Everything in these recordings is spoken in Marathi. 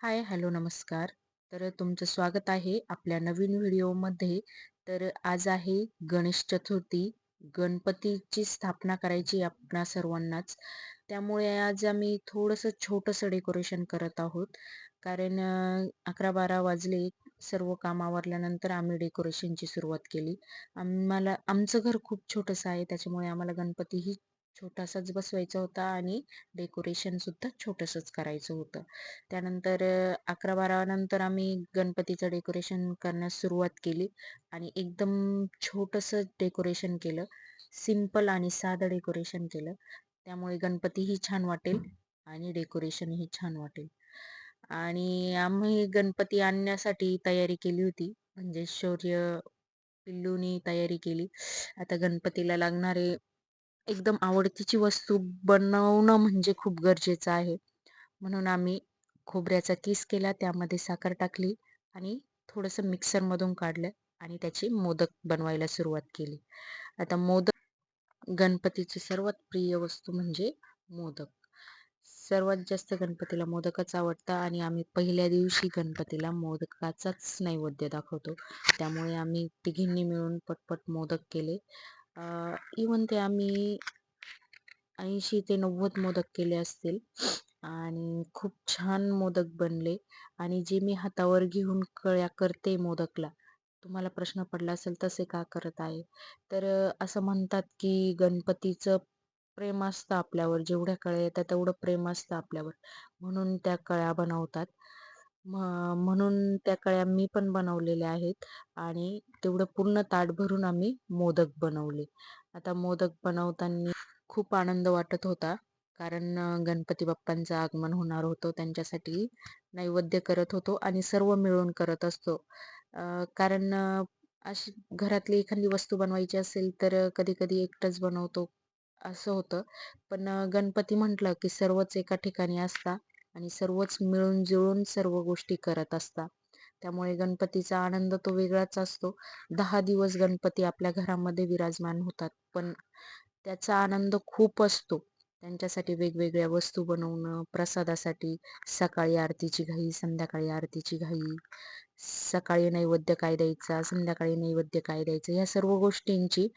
हाय, हॅलो, नमस्कार. तर तुमचं स्वागत आहे आपल्या नवीन व्हिडिओमध्ये. तर आज आहे गणेश चतुर्थी. गणपतीची स्थापना करायची आपणा सर्वांनाच. त्यामुळे आज आम्ही थोडंसं छोटंसं डेकोरेशन करत आहोत. कारण अकरा बारा वाजले. सर्व काम आवरल्यानंतर आम्ही डेकोरेशनची सुरुवात केली. आम्हाला आमचं घर खूप छोटंसं आहे, त्याच्यामुळे आम्हाला गणपतीही छोटासाच बसवायचा होता आणि डेकोरेशन सुद्धा छोटंसंच करायचं होतं. त्यानंतर अकरा बारा नंतर आम्ही गणपतीचं डेकोरेशन करण्यास सुरुवात केली आणि एकदम छोटंसं डेकोरेशन केलं. सिंपल आणि साधं डेकोरेशन केलं. त्यामुळे गणपतीही छान वाटेल आणि डेकोरेशनही छान वाटेल. आणि आम्ही गणपती आणण्यासाठी तयारी केली होती. म्हणजे शौर्य पिल्लूनी तयारी केली. आता गणपतीला लागणारे एकदम आवडतीची वस्तू बनवणं म्हणजे खूप गरजेचं आहे. म्हणून आम्ही खोबऱ्याचा किस केला, त्यामध्ये साखर टाकली आणि थोडंसं मिक्सरमधून काढलं आणि त्याचे मोदक बनवायला सुरुवात केली. आता मोदक गणपतीची सर्वात प्रिय वस्तू म्हणजे मोदक. सर्वात जास्त गणपतीला मोदकच आवडतं आणि आम्ही पहिल्या दिवशी गणपतीला मोदकाचाच नैवेद्य दाखवतो. त्यामुळे आम्ही तिघींनी मिळून पटपट मोदक केले. इवन ते आम्ही 80 ते 90 मोदक केले असतील आणि खूप छान मोदक बनले आणि जे मी हातावर घेऊन कळ्या करते मोदकला, तुम्हाला प्रश्न पडला असेल तसे का करत आहे? तर असं म्हणतात की गणपतीचं प्रेम असतं आपल्यावर, जेवढ्या कळ्या येतात तेवढं प्रेम असतं आपल्यावर, म्हणून त्या कळ्या बनवतात. म्हणून त्या कळ्या मी पण बनवलेल्या आहेत आणि तेवढं पूर्ण ताट भरून आम्ही मोदक बनवले. आता मोदक बनवताना खूप आनंद वाटत होता. कारण गणपती बाप्पांचं आगमन होणार होतं. त्यांच्यासाठी नैवेद्य करत होतो आणि सर्व मिळून करत असतो. कारण अशी घरातली एखादी वस्तू बनवायची असेल तर कधी-कधी एकटंच बनवतो, असं होतं. पण गणपती म्हटलं की सर्वच एका ठिकाणी असता आणि सर्वच मिळून-जुळून सर्व गोष्टी करत असतात. त्यामुळे गणपतीचा आनंद तो वेगळाच असतो. दहा दिवस गणपती आपल्या घरामध्ये विराजमान होतात. पण त्याचा आनंद खूप असतो. त्यांच्यासाठी वेगवेगळ्या वस्तू बनवणं, प्रसादासाठी सकाळी आरतीची घाई, संध्याकाळी आरतीची घाई, सकाळी नैवेद्य काय द्यायचा, संध्याकाळी नैवेद्य काय द्यायचं, ह्या सर्व गोष्टींची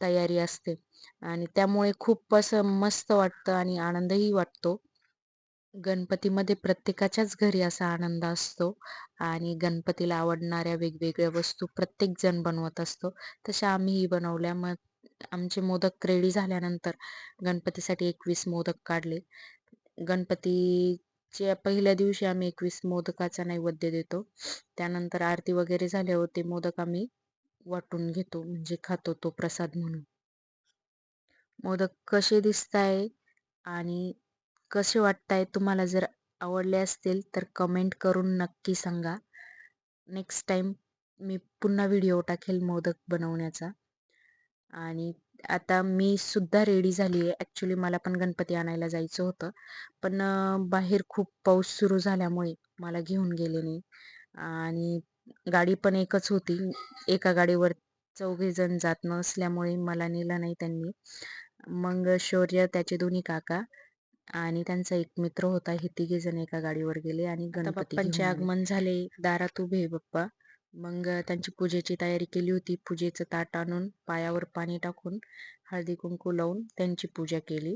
तयारी असते आणि त्यामुळे खूप असं मस्त वाटतं आणि आनंदही वाटतो. गणपतीमध्ये प्रत्येकाच्याच घरी असा आनंद असतो आणि गणपतीला आवडणाऱ्या वेगवेगळ्या वस्तू प्रत्येक जण बनवत असतो. तशा आम्हीही बनवल्या. मग आमचे मोदक रेडी झाल्यानंतर गणपतीसाठी 21 मोदक काढले. गणपतीच्या पहिल्या दिवशी आम्ही 21 मोदकाचा नैवेद्य देतो. त्यानंतर आरती वगैरे झाल्यावर ते मोदक आम्ही वाटून घेतो, म्हणजे खातो तो प्रसाद म्हणून. मोदक कसे दिसताय आणि कसे वाटताय तुम्हाला जर आवडले असतील तर कमेंट करून नक्की सांगा. नेक्स्ट टाईम मी पुन्हा व्हिडिओ टाकेल मोदक बनवण्याचा. आणि आता मी सुद्धा रेडी झाली आहे. ॲक्च्युली मला पण गणपती आणायला जायचं होतं. पण बाहेर खूप पाऊस सुरू झाल्यामुळे मला घेऊन गेले नाही आणि गाडी पण एकच होती. एका गाडीवर चौघेजण जात नसल्यामुळे मला नेलं नाही त्यांनी. मग शौर्य, त्याचे दोन्ही काका आणि त्यांचा एक मित्र होता. हे तिघेजण एका गाडीवर गेले आणि गणपती बाप्पांचे आगमन झाले. दारात उभे बाप्पा. मग त्यांची पूजेची तयारी केली होती. पूजेचं ताट आणून पायावर पाणी टाकून, हळदी-कुंकू लावून त्यांची पूजा केली.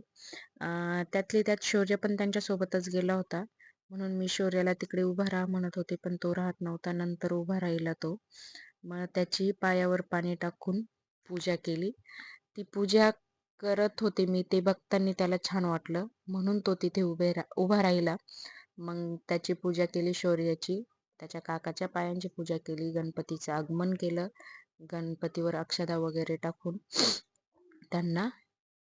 त्यातली त्यात शौर्य पण त्यांच्यासोबतच गेला होता. म्हणून मी शौर्याला तिकडे उभा राहा म्हणत होते, पण तो राहत नव्हता. नंतर उभा राहिला तो. मग त्याची पायावर पाणी टाकून पूजा केली. ती पूजा करत होते मी, ते बघताना त्याला छान वाटलं, म्हणून तो तिथे उभे रा उभा राहिला. मग त्याची पूजा केली शौर्याची. त्याच्या काकाच्या पायांची पूजा केली. गणपतीचं आगमन केलं. गणपतीवर अक्षदा वगैरे टाकून त्यांना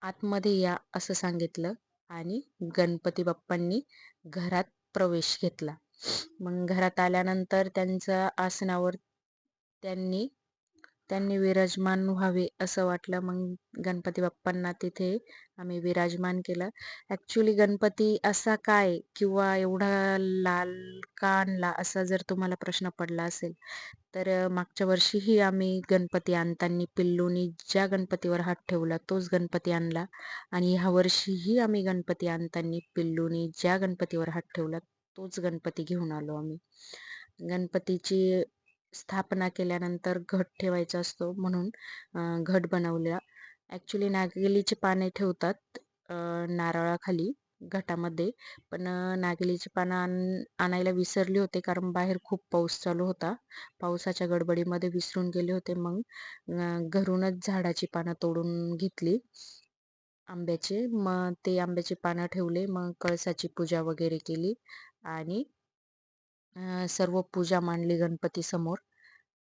आतमध्ये या असं सांगितलं आणि गणपती बाप्पांनी घरात प्रवेश घेतला. मग घरात आल्यानंतर त्यांच्या आसनावर त्यांनी त्यांनी विराजमान व्हावे असं वाटलं. मग गणपती बाप्पांना तिथे आम्ही विराजमान केलं. ॲक्च्युली गणपती असा काय किंवा एवढा लाल का आणला असा जर तुम्हाला प्रश्न पडला असेल, तर मागच्या वर्षीही आम्ही गणपती आणताना पिल्लूनी ज्या गणपतीवर हात ठेवला तोच गणपती आणला आणि ह्या वर्षीही आम्ही गणपती आणताना पिल्लूनी ज्या गणपतीवर हात ठेवला तोच गणपती घेऊन आलो आम्ही गणपतीची स्थापना केल्यानंतर घट ठेवायचा असतो म्हणून घट बनवल्या. ॲक्च्युली नागेलीची पाने ठेवतात नारळाखाली घटामध्ये पण नागलीची पानं आण आणायला विसरली होते कारण बाहेर खूप पाऊस चालू होता. पावसाच्या गडबडीमध्ये विसरून गेले होते मग घरूनच झाडाची पानं तोडून घेतली. आंब्याचे मग ते आंब्याची पानं ठेवले मग कळसाची पूजा वगैरे केली आणि सर्व पूजा मांडली गणपती समोर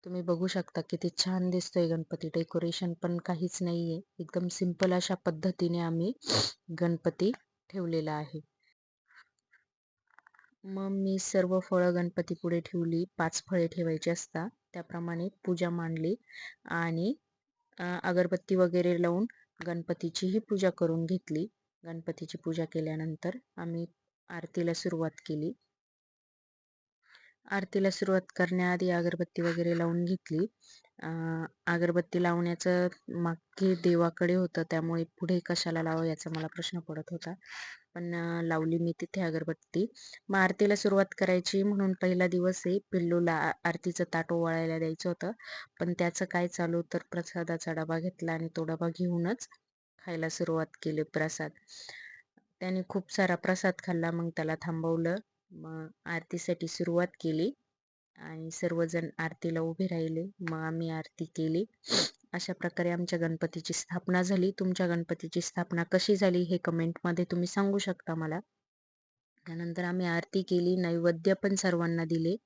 तुम्ही बघू शकता किती छान दिसतोय गणपती. डेकोरेशन पण काहीच नाही आहे एकदम सिंपल अशा पद्धतीने आम्ही गणपती ठेवलेला आहे. मग मी सर्व फळं गणपती पुढे ठेवली. पाच फळे ठेवायची असतात त्याप्रमाणे पूजा मांडली आणि अगरबत्ती वगैरे लावून गणपतीचीही पूजा करून घेतली. गणपतीची पूजा केल्यानंतर आम्ही आरतीला सुरुवात केली. आरतीला सुरुवात करण्याआधी अगरबत्ती वगैरे लावून घेतली. अगरबत्ती लावण्याचं मागे देवाकडे होतं त्यामुळे पुढे कशाला लावा याचा मला प्रश्न पडत होता. पण लावली मी तिथे अगरबत्ती. मग आरतीला सुरुवात करायची म्हणून पहिला दिवस आहे पिल्लूला आरतीचं ताट ओवाळायला द्यायचं होतं. पण त्याचं काय चालू तर प्रसादाचा डबा घेतला आणि तो डबा घेऊनच खायला सुरुवात केली प्रसाद. त्याने खूप सारा प्रसाद खाल्ला मग त्याला थांबवलं. मग आरतीसाठी सुरुवात केली आणि सर्वजण आरतीला उभे राहिले. मग आम्ही आरती केली. अशा प्रकारे आमच्या गणपतीची स्थापना झाली. तुमच्या गणपतीची स्थापना कशी झाली हे कमेंटमध्ये तुम्ही सांगू शकता मला. त्यानंतर आम्ही आरती केली नैवेद्य पण सर्वांना दिले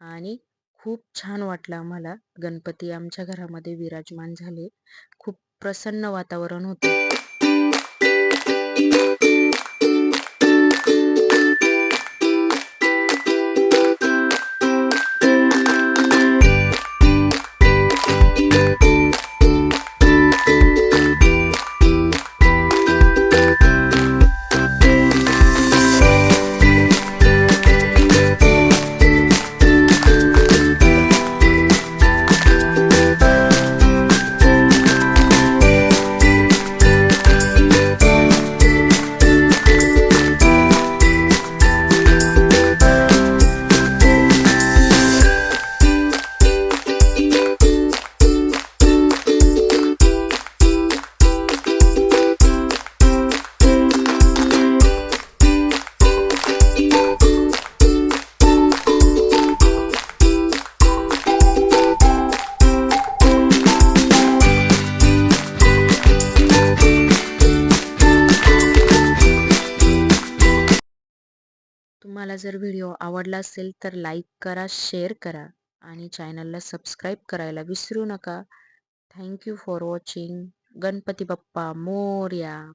आणि खूप छान वाटलं आम्हाला. गणपती आमच्या घरामध्ये विराजमान झाले. खूप प्रसन्न वातावरण होतं. तुम्हाला जर व्हिडिओ आवडला असेल तर लाईक करा शेअर करा आणि चॅनलला सबस्क्राईब करायला विसरू नका. Thank you for watching. Ganpati Bappa Morya.